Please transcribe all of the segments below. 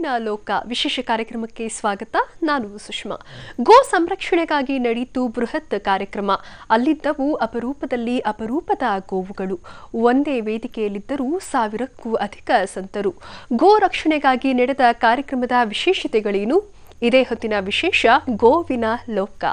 ಗೋವಿನ ಲೋಕ ವಿಶೇಷ ಕಾರ್ಯಕ್ರಮಕ್ಕೆ ಸ್ವಾಗತ. ನಾನು ಸುಷ್ಮಾ. ಗೋ ಸಂರಕ್ಷಣೆಗಾಗಿ ನಡೆಯಿತು ಬೃಹತ್ ಕಾರ್ಯಕ್ರಮ. ಅಲ್ಲಿದ್ದವು ಅಪರೂಪದಲ್ಲಿ ಅಪರೂಪದ ಗೋವುಗಳು. ಒಂದೇ ವೇದಿಕೆಯಲ್ಲಿದ್ದರೂ ಸಾವಿರಕ್ಕೂ ಅಧಿಕ ಸಂತರು. ಗೋ ರಕ್ಷಣೆಗಾಗಿ ನಡೆದ ಕಾರ್ಯಕ್ರಮದ ವಿಶೇಷತೆಗಳೇನು? ಇದೇ ಹೊತ್ತಿನ ವಿಶೇಷ ಗೋವಿನ ಲೋಕ.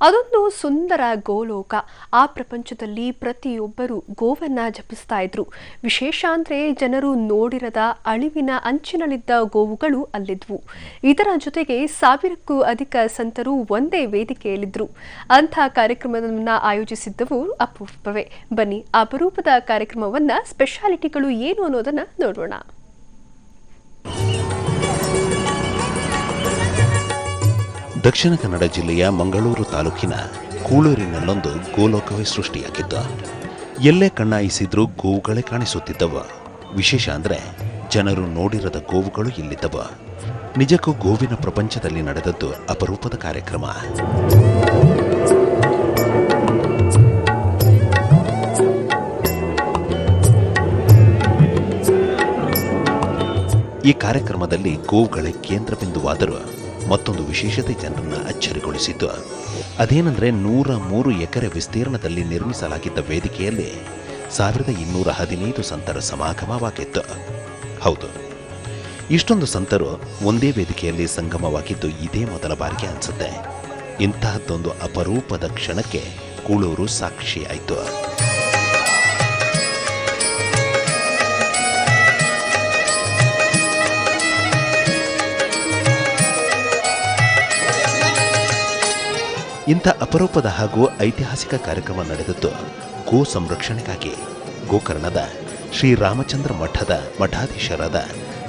ಅದೊಂದು ಸುಂದರ ಗೋಲೋಕ. ಆ ಪ್ರಪಂಚದಲ್ಲಿ ಪ್ರತಿಯೊಬ್ಬರು ಗೋವನ್ನ ಜಪಿಸ್ತಾ ಇದ್ರು. ವಿಶೇಷ ಅಂದ್ರೆ ಜನರು ನೋಡಿರದ ಅಳಿವಿನ ಅಂಚಿನಲ್ಲಿದ್ದ ಗೋವುಗಳು ಅಲ್ಲಿದ್ವು. ಇದರ ಜೊತೆಗೆ ಸಾವಿರಕ್ಕೂ ಅಧಿಕ ಸಂತರು ಒಂದೇ ವೇದಿಕೆಯಲ್ಲಿದ್ರು. ಅಂಥ ಕಾರ್ಯಕ್ರಮವನ್ನು ಆಯೋಜಿಸಿದ್ದವು ಅಪರೂಪವೇ. ಬನ್ನಿ, ಅಪರೂಪದ ಕಾರ್ಯಕ್ರಮವನ್ನ, ಸ್ಪೆಷಾಲಿಟಿಗಳು ಏನು ಅನ್ನೋದನ್ನ ನೋಡೋಣ. ದಕ್ಷಿಣ ಕನ್ನಡ ಜಿಲ್ಲೆಯ ಮಂಗಳೂರು ತಾಲೂಕಿನ ಕೂಳೂರಿನಲ್ಲೊಂದು ಗೋಲೋಕವೇ ಸೃಷ್ಟಿಯಾಗಿದ್ದ. ಎಲ್ಲೇ ಕಣ್ಣಾಯಿಸಿದ್ರೂ ಗೋವುಗಳೇ ಕಾಣಿಸುತ್ತಿದ್ದವು. ವಿಶೇಷ ಅಂದರೆ ಜನರು ನೋಡಿರದ ಗೋವುಗಳು ಇಲ್ಲಿದ್ದವ. ನಿಜಕ್ಕೂ ಗೋವಿನ ಪ್ರಪಂಚದಲ್ಲಿ ನಡೆದದ್ದು ಅಪರೂಪದ ಕಾರ್ಯಕ್ರಮ. ಈ ಕಾರ್ಯಕ್ರಮದಲ್ಲಿ ಗೋವುಗಳೇ ಕೇಂದ್ರ ಬಿಂದುವಾದರೂ. ಮತ್ತೊಂದು ವಿಶೇಷತೆ ಜನರನ್ನ ಅಚ್ಚರಿಗೊಳಿಸಿತು. ಅದೇನೆಂದರೆ ನೂರ ಮೂರು ಎಕರೆ ವಿಸ್ತೀರ್ಣದಲ್ಲಿ ನಿರ್ಮಿಸಲಾಗಿದ್ದ ವೇದಿಕೆಯಲ್ಲಿ ಸಾವಿರದ ಇನ್ನೂರ ಹದಿನೈದು ಸಂತರ ಸಮಾಗಮವಾಗಿತ್ತು. ಹೌದು. ಇಷ್ಟೊಂದು ಸಂತರು ಒಂದೇ ವೇದಿಕೆಯಲ್ಲಿ ಸಂಗಮವಾಗಿದ್ದು ಇದೇ ಮೊದಲ ಬಾರಿಗೆ ಅನಿಸುತ್ತೆ. ಇಂತಹದ್ದೊಂದು ಅಪರೂಪದ ಕ್ಷಣಕ್ಕೆ ಕೂಳೂರು ಸಾಕ್ಷಿಯಾಯಿತು. ಇಂಥ ಅಪರೂಪದ ಹಾಗೂ ಐತಿಹಾಸಿಕ ಕಾರ್ಯಕ್ರಮ ನಡೆದದ್ದು ಗೋ ಸಂರಕ್ಷಣೆಗಾಗಿ ಗೋಕರ್ಣದ ಶ್ರೀರಾಮಚಂದ್ರ ಮಠದ ಮಠಾಧೀಶರಾದ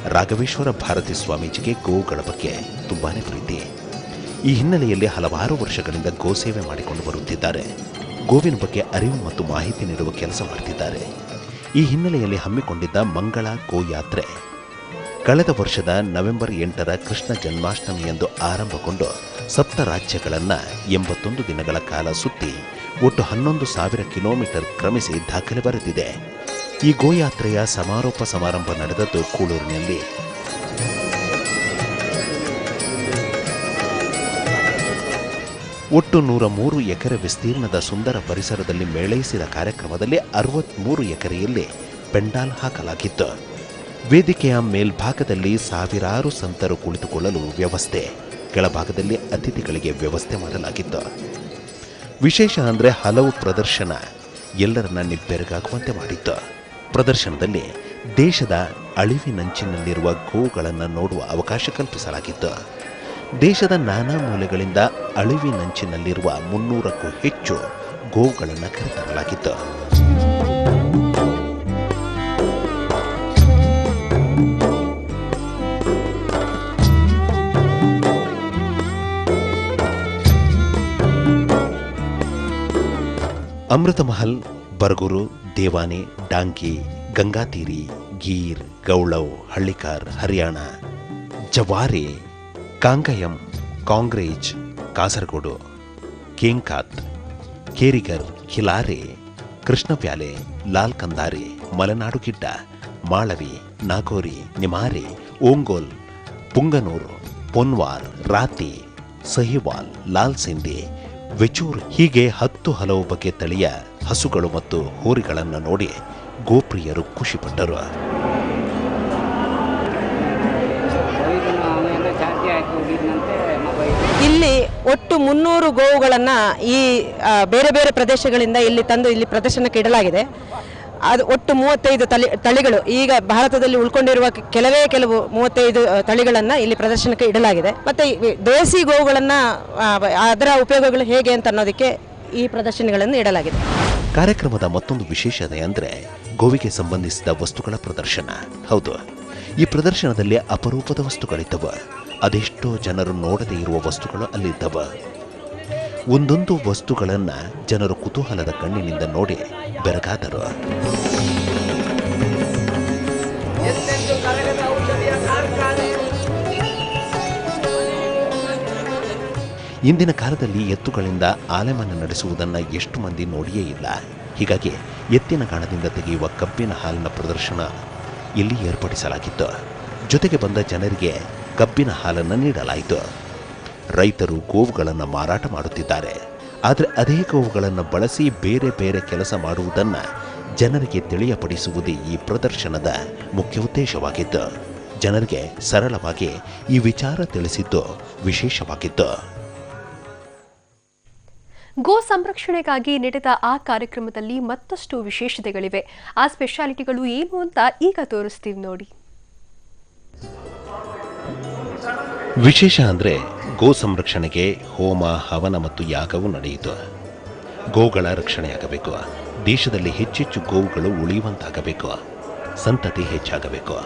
ರಾಘವೇಶ್ವರ ಭಾರತಿ ಸ್ವಾಮೀಜಿಗೆ ಗೋಗಳ ಬಗ್ಗೆ ತುಂಬಾನೇ ಪ್ರೀತಿ. ಈ ಹಿನ್ನೆಲೆಯಲ್ಲಿ ಹಲವಾರು ವರ್ಷಗಳಿಂದ ಗೋ ಸೇವೆ ಮಾಡಿಕೊಂಡು ಬರುತ್ತಿದ್ದಾರೆ. ಗೋವಿನ ಬಗ್ಗೆ ಅರಿವು ಮತ್ತು ಮಾಹಿತಿ ನೀಡುವ ಕೆಲಸ ಮಾಡುತ್ತಿದ್ದಾರೆ ಈ ಹಿನ್ನೆಲೆಯಲ್ಲಿ ಹಮ್ಮಿಕೊಂಡಿದ್ದ ಮಂಗಳ ಗೋ ಯಾತ್ರೆ ಕಳೆದ ವರ್ಷದ ನವೆಂಬರ್ ಎಂಟರ ಕೃಷ್ಣ ಜನ್ಮಾಷ್ಟಮಿಯಂದು ಆರಂಭಗೊಂಡು ಸಪ್ತ ರಾಜ್ಯಗಳನ್ನು ಎಂಬತ್ತೊಂದು ದಿನಗಳ ಕಾಲ ಸುತ್ತಿ ಒಟ್ಟು ಹನ್ನೊಂದು ಸಾವಿರ ಕಿಲೋಮೀಟರ್ ಕ್ರಮಿಸಿ ದಾಖಲೆ ಬರೆದಿದೆ. ಈ ಗೋಯಾತ್ರೆಯ ಸಮಾರೋಪ ಸಮಾರಂಭ ನಡೆದದ್ದು ಕೂಳೂರಿನಲ್ಲಿ. ಒಟ್ಟು ನೂರ ಮೂರು ಎಕರೆ ವಿಸ್ತೀರ್ಣದ ಸುಂದರ ಪರಿಸರದಲ್ಲಿ ಮೇಳೈಸಿದ ಕಾರ್ಯಕ್ರಮದಲ್ಲಿ ಅರವತ್ಮೂರು ಎಕರೆಯಲ್ಲಿ ಪೆಂಡಾಲ್ ಹಾಕಲಾಗಿತ್ತು. ವೇದಿಕೆಯ ಮೇಲ್ಭಾಗದಲ್ಲಿ ಸಾವಿರಾರು ಸಂತರು ಕುಳಿತುಕೊಳ್ಳಲು ವ್ಯವಸ್ಥೆ. ಕೆಳಭಾಗದಲ್ಲಿ ಅತಿಥಿಗಳಿಗೆ ವ್ಯವಸ್ಥೆ ಮಾಡಲಾಗಿತ್ತು. ವಿಶೇಷ ಅಂದರೆ ಹಲವು ಪ್ರದರ್ಶನ ಎಲ್ಲರನ್ನ ನಿಬ್ಬೆರಗಾಗುವಂತೆ ಮಾಡಿತ್ತು. ಪ್ರದರ್ಶನದಲ್ಲಿ ದೇಶದ ಅಳಿವಿನಂಚಿನಲ್ಲಿರುವ ಗೋವುಗಳನ್ನು ನೋಡುವ ಅವಕಾಶ ಕಲ್ಪಿಸಲಾಗಿತ್ತು. ದೇಶದ ನಾನಾ ಮೂಲೆಗಳಿಂದ ಅಳಿವಿನಂಚಿನಲ್ಲಿರುವ ಮುನ್ನೂರಕ್ಕೂ ಹೆಚ್ಚು ಗೋವುಗಳನ್ನು ಕರೆತರಲಾಗಿತ್ತು. ಅಮೃತ ಮಹಲ್ ಬರಗೂರು ದೇವಾನೆ ಡಾಂಗಿ ಗಂಗಾತೀರಿ ಗೀರ್ ಗೌಳವ್ ಹಳ್ಳಿಕಾರ್ ಹರಿಯಾಣ ಜವಾರೆ ಕಾಂಗಯಂ ಕಾಂಗ್ರೇಜ್ ಕಾಸರಗೋಡು ಕೇಂಕಾತ್ ಕೇರಿಗರ್ ಖಿಲಾರೆ ಕೃಷ್ಣಪ್ಯಾಲೆ ಲಾಲ್ ಕಂದಾರೆ ಮಲೆನಾಡು ಗಿಡ್ಡ ಮಾಳವಿ ನಾಗೋರಿ ನಿಮಾರೆ ಓಂಗೋಲ್ ಪುಂಗನೂರ್ ಪೊನ್ವಾರ್ ರಾತಿ ಸಹಿವಾಲ್ ಲಾಲ್ ಸಿಂಧಿ ವೆಚೂರ್ ಹೀಗೆ ಹತ್ತು ಹಲವು ಬಗೆ ತಳಿಯ ಹಸುಗಳು ಮತ್ತು ಹೋರಿಗಳನ್ನು ನೋಡಿ ಗೋಪ್ರಿಯರು ಖುಷಿಪಟ್ಟರು. ಇಲ್ಲಿ ಒಟ್ಟು ಮುನ್ನೂರು ಗೋವುಗಳನ್ನು ಈ ಬೇರೆ ಬೇರೆ ಪ್ರದೇಶಗಳಿಂದ ಇಲ್ಲಿ ತಂದು ಇಲ್ಲಿ ಪ್ರದರ್ಶನಕ್ಕೆ ಇಡಲಾಗಿದೆ. ಅದು ಒಟ್ಟು ಮೂವತ್ತೈದು ತಳಿ ತಳಿಗಳು. ಈಗ ಭಾರತದಲ್ಲಿ ಉಳ್ಕೊಂಡಿರುವ ಕೆಲವೇ ಕೆಲವು ಮೂವತ್ತೈದು ತಳಿಗಳನ್ನು ಇಲ್ಲಿ ಪ್ರದರ್ಶನಕ್ಕೆ ಇಡಲಾಗಿದೆ. ಮತ್ತು ದೇಸಿ ಗೋವುಗಳನ್ನು ಅದರ ಉಪಯೋಗಗಳು ಹೇಗೆ ಅಂತ ಅನ್ನೋದಕ್ಕೆ ಈ ಪ್ರದರ್ಶನಗಳನ್ನು ಇಡಲಾಗಿದೆ. ಕಾರ್ಯಕ್ರಮದ ಮತ್ತೊಂದು ವಿಶೇಷತೆ ಅಂದರೆ ಗೋವಿಗೆ ಸಂಬಂಧಿಸಿದ ವಸ್ತುಗಳ ಪ್ರದರ್ಶನ. ಹೌದು, ಈ ಪ್ರದರ್ಶನದಲ್ಲಿ ಅಪರೂಪದ ವಸ್ತುಗಳಿದ್ದವು. ಅದೆಷ್ಟೋ ಜನರು ನೋಡದೇ ಇರುವ ವಸ್ತುಗಳು ಅಲ್ಲಿದ್ದವ. ಒಂದೊಂದು ವಸ್ತುಗಳನ್ನು ಜನರು ಕುತೂಹಲದ ಕಣ್ಣಿನಿಂದ ನೋಡಿ ಬೆರಗಾದರು. ಇಂದಿನ ಕಾಲದಲ್ಲಿ ಎತ್ತುಗಳಿಂದ ಆಲೆಮನ ನಡೆಸುವುದನ್ನು ಎಷ್ಟು ಮಂದಿ ನೋಡಿಯೇ ಇಲ್ಲ. ಹೀಗಾಗಿ ಎತ್ತಿನ ಗಾಣದಿಂದ ತೆಗೆಯುವ ಕಬ್ಬಿನ ಹಾಲಿನ ಪ್ರದರ್ಶನ ಇಲ್ಲಿ ಏರ್ಪಡಿಸಲಾಗಿತ್ತು. ಜೊತೆಗೆ ಬಂದ ಜನರಿಗೆ ಕಬ್ಬಿನ ಹಾಲನ್ನು ನೀಡಲಾಯಿತು. ರೈತರು ಗೋವುಗಳನ್ನು ಮಾರಾಟ ಮಾಡುತ್ತಿದ್ದಾರೆ. ಆದರೆ ಅದೇ ಗೋವುಗಳನ್ನು ಬಳಸಿ ಬೇರೆ ಬೇರೆ ಕೆಲಸ ಮಾಡುವುದನ್ನು ಜನರಿಗೆ ತಿಳಿಯಪಡಿಸುವುದೇ ಈ ಪ್ರದರ್ಶನದ ಮುಖ್ಯ ಉದ್ದೇಶವಾಗಿತ್ತು. ಜನರಿಗೆ ಸರಳವಾಗಿ ಈ ವಿಚಾರ ತಿಳಿಸಿದ್ದು ವಿಶೇಷವಾಗಿತ್ತು. ಗೋ ಸಂರಕ್ಷಣೆಗಾಗಿ ನಡೆದ ಆ ಕಾರ್ಯಕ್ರಮದಲ್ಲಿ ಮತ್ತಷ್ಟು ವಿಶೇಷತೆಗಳಿವೆ. ಆ ಸ್ಪೆಷಾಲಿಟಿಗಳು ಏನು ಅಂತ ಈಗ ತೋರಿಸ್ತೀವಿ ನೋಡಿ. ವಿಶೇಷ ಅಂದರೆ ಗೋ ಸಂರಕ್ಷಣೆಗೆ ಹೋಮ, ಹವನ ಮತ್ತು ಯಾಗವು ನಡೆಯಿತು. ಗೋಗಳ ರಕ್ಷಣೆಯಾಗಬೇಕು. ದೇಶದಲ್ಲಿ ಹೆಚ್ಚೆಚ್ಚು ಗೋವುಗಳು ಉಳಿಯುವಂತಾಗಬೇಕು. ಸಂತತಿ ಹೆಚ್ಚಾಗಬೇಕು.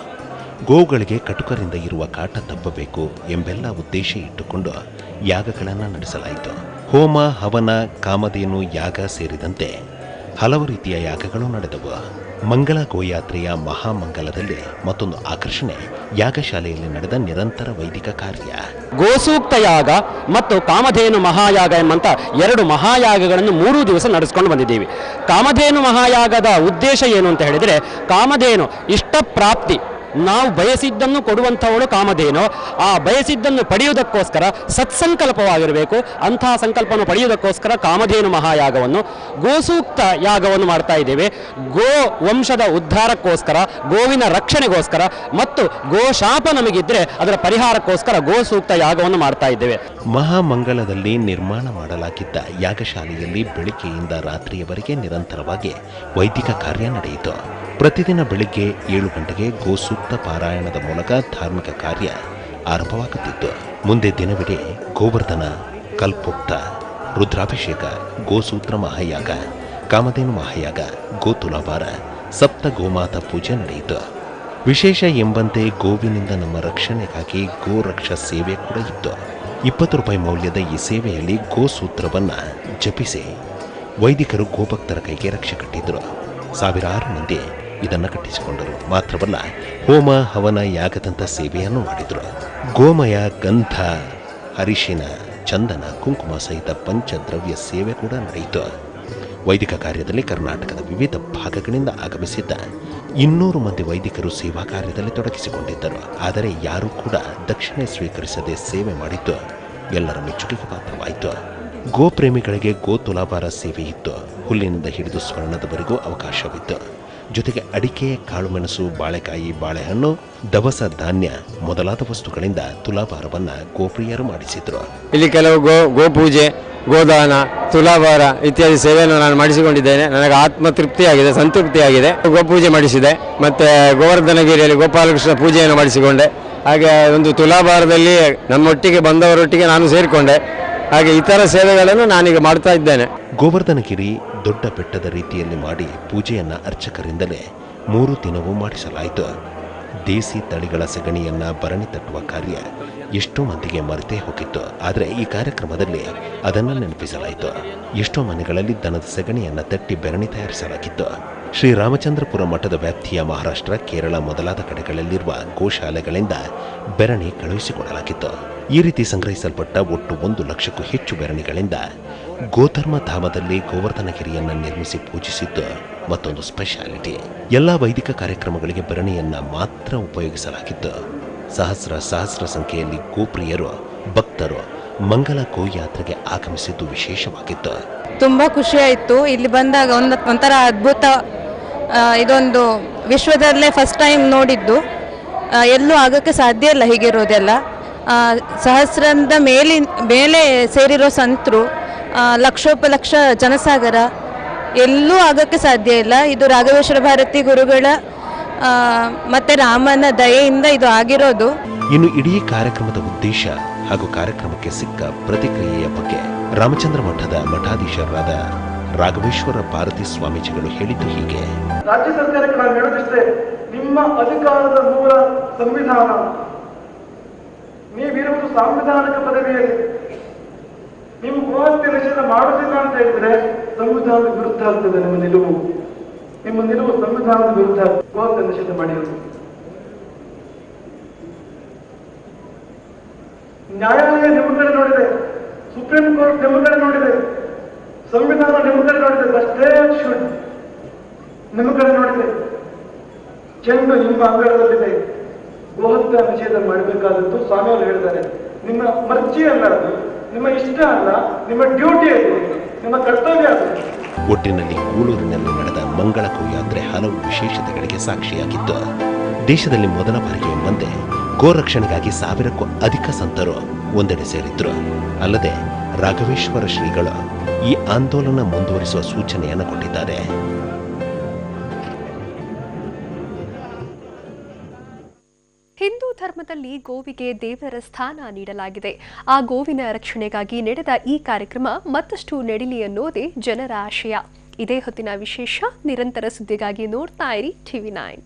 ಗೋವುಗಳಿಗೆ ಕಟುಕರಿಂದ ಇರುವ ಕಾಟ ತಪ್ಪಬೇಕು ಎಂಬೆಲ್ಲ ಉದ್ದೇಶ ಇಟ್ಟುಕೊಂಡು ಯಾಗಗಳನ್ನು ನಡೆಸಲಾಯಿತು. ಹೋಮ, ಹವನ, ಕಾಮಧೇನು, ಯಾಗ ಸೇರಿದಂತೆ ಹಲವು ರೀತಿಯ ಯಾಗಗಳು ನಡೆದವು. ಮಂಗಲ ಗೋಯಾತ್ರೆಯ ಮಹಾಮಂಗಲದಲ್ಲಿ ಮತ್ತೊಂದು ಆಕರ್ಷಣೆ. ಯಾಗಶಾಲೆಯಲ್ಲಿ ನಡೆದ ನಿರಂತರ ವೈದಿಕ ಕಾರ್ಯ. ಗೋಸೂಕ್ತ ಯಾಗ ಮತ್ತು ಕಾಮಧೇನು ಮಹಾಯಾಗ ಎಂಬಂತ ಎರಡು ಮಹಾಯಾಗಗಳನ್ನು ಮೂರು ದಿವಸ ನಡೆಸ್ಕೊಂಡು ಬಂದಿದ್ದೀವಿ. ಕಾಮಧೇನು ಮಹಾಯಾಗದ ಉದ್ದೇಶ ಏನು ಅಂತ ಹೇಳಿದರೆ, ಕಾಮಧೇನು ಇಷ್ಟ ಪ್ರಾಪ್ತಿ ನಾವು ಬಯಸಿದ್ದನ್ನು ಕೊಡುವಂಥವಳು ಕಾಮಧೇನು. ಆ ಬಯಸಿದ್ದನ್ನು ಪಡೆಯುವುದಕ್ಕೋಸ್ಕರ ಸತ್ಸಂಕಲ್ಪವಾಗಿರಬೇಕು. ಅಂತಹ ಸಂಕಲ್ಪವನ್ನು ಪಡೆಯುವುದಕ್ಕೋಸ್ಕರ ಕಾಮಧೇನು ಮಹಾಯಾಗವನ್ನು, ಗೋಸೂಕ್ತ ಯಾಗವನ್ನು ಮಾಡ್ತಾ ಇದ್ದೇವೆ. ಗೋ ವಂಶದ ಉದ್ಧಾರಕ್ಕೋಸ್ಕರ, ಗೋವಿನ ರಕ್ಷಣೆಗೋಸ್ಕರ ಮತ್ತು ಗೋಶಾಪ ನಮಗಿದ್ರೆ ಅದರ ಪರಿಹಾರಕ್ಕೋಸ್ಕರ ಗೋಸೂಕ್ತ ಯಾಗವನ್ನು ಮಾಡ್ತಾ ಇದ್ದೇವೆ. ಮಹಾಮಂಗಳದಲ್ಲಿ ನಿರ್ಮಾಣ ಮಾಡಲಾಗಿದ್ದ ಯಾಗಶಾಲೆಯಲ್ಲಿ ಬೆಳಿಗ್ಗೆಯಿಂದ ರಾತ್ರಿಯವರೆಗೆ ನಿರಂತರವಾಗಿ ವೈದಿಕ ಕಾರ್ಯ ನಡೆಯಿತು. ಪ್ರತಿದಿನ ಬೆಳಿಗ್ಗೆ ಏಳು ಗಂಟೆಗೆ ಗೋಸೂಕ್ತ ಪಾರಾಯಣದ ಮೂಲಕ ಧಾರ್ಮಿಕ ಕಾರ್ಯ ಆರಂಭವಾಗುತ್ತಿತ್ತು. ಮುಂದೆ ದಿನವಿಡೀ ಗೋವರ್ಧನ, ಕಲ್ಪೋಕ್ತ, ರುದ್ರಾಭಿಷೇಕ, ಗೋಸೂತ್ರ ಮಹಾಯಾಗ, ಕಾಮಧೇನು ಮಹಾಯಾಗ, ಗೋತುಲಾಭಾರ, ಸಪ್ತ ಗೋಮಾತಾ ಪೂಜೆ ನಡೆಯಿತು. ವಿಶೇಷ ಎಂಬಂತೆ ಗೋವಿನಿಂದ ನಮ್ಮ ರಕ್ಷಣೆಗಾಗಿ ಗೋರಕ್ಷ ಸೇವೆ ಕೂಡ ಇತ್ತು. ಇಪ್ಪತ್ತು ರೂಪಾಯಿ ಮೌಲ್ಯದ ಈ ಸೇವೆಯಲ್ಲಿ ಗೋಸೂತ್ರವನ್ನು ಜಪಿಸಿ ವೈದಿಕರು ಗೋಭಕ್ತರ ಕೈಗೆ ರಕ್ಷೆ ಕಟ್ಟಿದ್ರು. ಸಾವಿರಾರು ಮಂದಿ ಇದನ್ನು ಕಟ್ಟಿಸಿಕೊಂಡರು. ಮಾತ್ರವಲ್ಲ, ಹೋಮ, ಹವನ ಯಾಗದಂಥ ಸೇವೆಯನ್ನು ಮಾಡಿದರು. ಗೋಮಯ, ಗಂಧ, ಅರಿಶಿನ, ಚಂದನ, ಕುಂಕುಮ ಸಹಿತ ಪಂಚದ್ರವ್ಯ ಸೇವೆ ಕೂಡ ನಡೆಯಿತು. ವೈದಿಕ ಕಾರ್ಯದಲ್ಲಿ ಕರ್ನಾಟಕದ ವಿವಿಧ ಭಾಗಗಳಿಂದ ಆಗಮಿಸಿದ್ದ ಇನ್ನೂರು ಮಂದಿ ವೈದಿಕರು ಸೇವಾ ಕಾರ್ಯದಲ್ಲಿ ತೊಡಗಿಸಿಕೊಂಡಿದ್ದರು. ಆದರೆ ಯಾರೂ ಕೂಡ ದಕ್ಷಿಣೆ ಸ್ವೀಕರಿಸದೆ ಸೇವೆ ಮಾಡಿದ್ದು ಎಲ್ಲರ ಮೆಚ್ಚುಗೆಗೆ ಪಾತ್ರವಾಯಿತು. ಗೋಪ್ರೇಮಿಗಳಿಗೆ ಗೋ ತುಲಾಭಾರ ಸೇವೆ ಇತ್ತು. ಹುಲ್ಲಿನಿಂದ ಹಿಡಿದು ಸ್ವರ್ಣದವರೆಗೂ ಅವಕಾಶವಿತ್ತು. ಜೊತೆಗೆ ಅಡಿಕೆ, ಕಾಳುಮೆಣಸು, ಬಾಳೆಕಾಯಿ, ಬಾಳೆಹಣ್ಣು, ದವಸ ಧಾನ್ಯ ಮೊದಲಾದ ವಸ್ತುಗಳಿಂದ ತುಲಾಭಾರವನ್ನ ಗೋಪ್ರಿಯರು ಮಾಡಿಸಿದ್ರು. ಇಲ್ಲಿ ಕೆಲವು ಗೋ, ಗೋಪೂಜೆ, ಗೋದಾನ, ತುಲಾಭಾರ ಇತ್ಯಾದಿ ಸೇವೆಯನ್ನು ನಾನು ಮಾಡಿಸಿಕೊಂಡಿದ್ದೇನೆ. ನನಗೆ ಆತ್ಮ ತೃಪ್ತಿಯಾಗಿದೆ ಸಂತೃಪ್ತಿಯಾಗಿದೆ. ಗೋಪೂಜೆ ಮಾಡಿಸಿದೆ. ಮತ್ತೆ ಗೋವರ್ಧನಗಿರಿಯಲ್ಲಿ ಗೋಪಾಲಕೃಷ್ಣ ಪೂಜೆಯನ್ನು ಮಾಡಿಸಿಕೊಂಡೆ. ಹಾಗೆ ಒಂದು ತುಲಾಭಾರದಲ್ಲಿ ನಮ್ಮೊಟ್ಟಿಗೆ ಬಂದವರೊಟ್ಟಿಗೆ ನಾನು ಸೇರಿಕೊಂಡೆ. ಹಾಗೆ ಇತರ ಸೇವೆಗಳನ್ನು ನಾನೀಗ ಮಾಡ್ತಾ ಇದ್ದೇನೆ. ಗೋವರ್ಧನಗಿರಿ ದೊಡ್ಡ ಬೆಟ್ಟದ ರೀತಿಯಲ್ಲಿ ಮಾಡಿ ಪೂಜೆಯನ್ನು ಅರ್ಚಕರಿಂದಲೇ ಮೂರು ದಿನವೂ ಮಾಡಿಸಲಾಯಿತು. ದೇಸಿ ತಳಿಗಳ ಸಗಣಿಯನ್ನ ಭರಣಿ ತಟ್ಟುವ ಕಾರ್ಯ ಎಷ್ಟೋ ಮಂದಿಗೆ ಮರೆತೇ ಹೋಗಿತ್ತು. ಆದರೆ ಈ ಕಾರ್ಯಕ್ರಮದಲ್ಲಿ ಅದನ್ನು ನೆನಪಿಸಲಾಯಿತು. ಎಷ್ಟೋ ಮನೆಗಳಲ್ಲಿ ದನದ ಸಗಣಿಯನ್ನು ತಟ್ಟಿ ಬೆರಣಿ ತಯಾರಿಸಲಾಗಿತ್ತು. ಶ್ರೀರಾಮಚಂದ್ರಪುರ ಮಠದ ವ್ಯಾಪ್ತಿಯ ಮಹಾರಾಷ್ಟ್ರ, ಕೇರಳ ಮೊದಲಾದ ಕಡೆಗಳಲ್ಲಿರುವ ಗೋಶಾಲೆಗಳಿಂದ ಬೆರಣಿ ಕಳುಹಿಸಿಕೊಡಲಾಗಿತ್ತು. ಈ ರೀತಿ ಸಂಗ್ರಹಿಸಲ್ಪಟ್ಟ ಒಟ್ಟು ಒಂದು ಲಕ್ಷಕ್ಕೂ ಹೆಚ್ಚು ಬೆರಣಿಗಳಿಂದ ಗೋಧರ್ಮ ಧಾಮದಲ್ಲಿ ಗೋವರ್ಧನಗಿರಿಯನ್ನು ನಿರ್ಮಿಸಿ ಪೂಜಿಸಿದ್ದು ಮತ್ತೊಂದು ಸ್ಪೆಷಾಲಿಟಿ. ಎಲ್ಲ ವೈದಿಕ ಕಾರ್ಯಕ್ರಮಗಳಿಗೆ ಭರಣಿಯನ್ನು ಮಾತ್ರ ಉಪಯೋಗಿಸಲಾಗಿತ್ತು ಸಹಸ್ರ ಸಹಸ್ರ ಸಂಖ್ಯೆಯಲ್ಲಿ ಗೋಪ್ರಿಯರು, ಭಕ್ತರು ಮಂಗಲ ಗೋಯಾತ್ರೆಗೆ ಆಗಮಿಸಿದ್ದು ವಿಶೇಷವಾಗಿತ್ತು ತುಂಬ ಖುಷಿಯಾಯಿತು ಇಲ್ಲಿ ಬಂದಾಗ ಒಂದು ಒಂಥರ ಅದ್ಭುತ ಇದೊಂದು ವಿಶ್ವದಲ್ಲೇ ಫಸ್ಟ್ ಟೈಮ್ ನೋಡಿದ್ದು. ಎಲ್ಲೂ ಆಗೋಕ್ಕೆ ಸಾಧ್ಯ ಇಲ್ಲ ಹೀಗಿರೋದೆಲ್ಲ. ಸಹಸ್ರಂದ ಮೇಲಿನ, ಮೇಲೆ ಸೇರಿರೋ ಸಂತರು ಲಕ್ಷೋಪಲಕ್ಷ ಜನಸಾಗರ ಎಲ್ಲೂ ಆಗೋಕ್ಕೆ ಸಾಧ್ಯ ಇಲ್ಲ. ಇದು ರಾಘವೇಶ್ವರ ಭಾರತಿ ಗುರುಗಳ ಮತ್ತೆ ರಾಮನ ದಯೆಯಿಂದ ಇದು ಆಗಿರೋದು. ಇನ್ನು ಇಡೀ ಕಾರ್ಯಕ್ರಮದ ಉದ್ದೇಶ ಹಾಗೂ ಕಾರ್ಯಕ್ರಮಕ್ಕೆ ಸಿಕ್ಕ ಪ್ರತಿಕ್ರಿಯೆಯ ಬಗ್ಗೆ ರಾಮಚಂದ್ರ ಮಠದ ಮಠಾಧೀಶರಾದ ರಾಘವೇಶ್ವರ ಭಾರತಿ ಸ್ವಾಮೀಜಿಗಳು ಹೇಳಿದ್ದು ಹೀಗೆ. ರಾಜ್ಯ ಸರ್ಕಾರಕ್ಕೆ ನಾನು ಹೇಳೋದಿಷ್ಟೇ ನಿಮ್ಮ ಅಧಿಕಾರದ ಮೂಲ ಸಂವಿಧಾನ. ನೀವಿರುವುದು ಸಾಂವಿಧಾನಿಕ ಪದವಿಯಲ್ಲಿ. ನೀವು ಗೋಹತ್ಯೆ ನಿಷೇಧ ಮಾಡುವುದಿಲ್ಲ ಅಂತ ಹೇಳಿದ್ರೆ ಸಂವಿಧಾನದ ವಿರುದ್ಧ ಆಗ್ತದೆ ನಿಮ್ಮ ನಿಲುವು. ನಿಮ್ಮ ನಿಲುವು ಸಂವಿಧಾನದ ವಿರುದ್ಧ ಗೋಹತ್ಯೆ ನಿಷೇಧ ಮಾಡಿ ನ್ಯಾಯಾಲಯ ನಿಮ್ಮ ನೋಡಿದೆ, ಸುಪ್ರೀಂ ಕೋರ್ಟ್ ನಿಮ್ಮ ಕಡೆ ನೋಡಿದೆ, ಸಂವಿಧಾನ ನಿಮ್ಮ ಕಡೆ ನೋಡಿದೆ, ಅಷ್ಟೇ ಶುಡ್ ನಿಮ್ಮ ಕಡೆ ನೋಡಿದೆ. ಚೆಂಡು ನಿಮ್ಮ ಅಂಗಳದಲ್ಲಿದೆ. ಗೋಹತ್ಯೆ ನಿಷೇಧ ಮಾಡಬೇಕಾದದ್ದು ಸ್ವಾಮಿಯವರು ಹೇಳಿದ್ದಾರೆ. ನಿಮ್ಮ ಮರ್ಜಿ ಅಲ್ಲ ನಿಮ್ಮ ಇಷ್ಟ ಅಲ್ಲ, ನಿಮ್ಮ ಡ್ಯೂಟಿ ಅದು, ನಿಮ್ಮ ಕರ್ತವ್ಯ ಅದು. ಒಟ್ಟಿನಲ್ಲಿ ಕೂಳೂರಿನಲ್ಲಿ ನಡೆದ ಮಂಗಳಕೋ ಯಾತ್ರೆ ಹಲವು ವಿಶೇಷತೆಗಳಿಗೆ ಸಾಕ್ಷಿಯಾಗಿತ್ತು. ದೇಶದಲ್ಲಿ ಮೊದಲ ಬಾರಿಗೆ ಎಂಬಂತೆ ಗೋರಕ್ಷಣೆಗಾಗಿ ಸಾವಿರಕ್ಕೂ ಅಧಿಕ ಸಂತರು ಒಂದೆಡೆ ಸೇರಿದ್ರು. ಅಲ್ಲದೆ ರಾಘವೇಶ್ವರ ಶ್ರೀಗಳು ಈ ಆಂದೋಲನ ಮುಂದುವರಿಸುವ ಸೂಚನೆಯನ್ನು ಕೊಟ್ಟಿದ್ದಾರೆ. ಕಾರ್ಯಕ್ರಮದಲ್ಲಿ ಗೋವಿಗೆ ದೇವರ ಸ್ಥಾನ ನೀಡಲಾಗಿದೆ. ಆ ಗೋವಿನ ರಕ್ಷಣೆಗಾಗಿ ನಡೆದ ಈ ಕಾರ್ಯಕ್ರಮ ಮತ್ತಷ್ಟು ನಡಿಲಿ ಅನ್ನೋದೇ ಜನರ ಆಶಯ. ಇದೇ ಹೊತ್ತಿನ ವಿಶೇಷ, ನಿರಂತರ ಸುದ್ದಿಗಾಗಿ ನೋಡ್ತಾ ಇರಿ ಟಿವಿ ನೈನ್.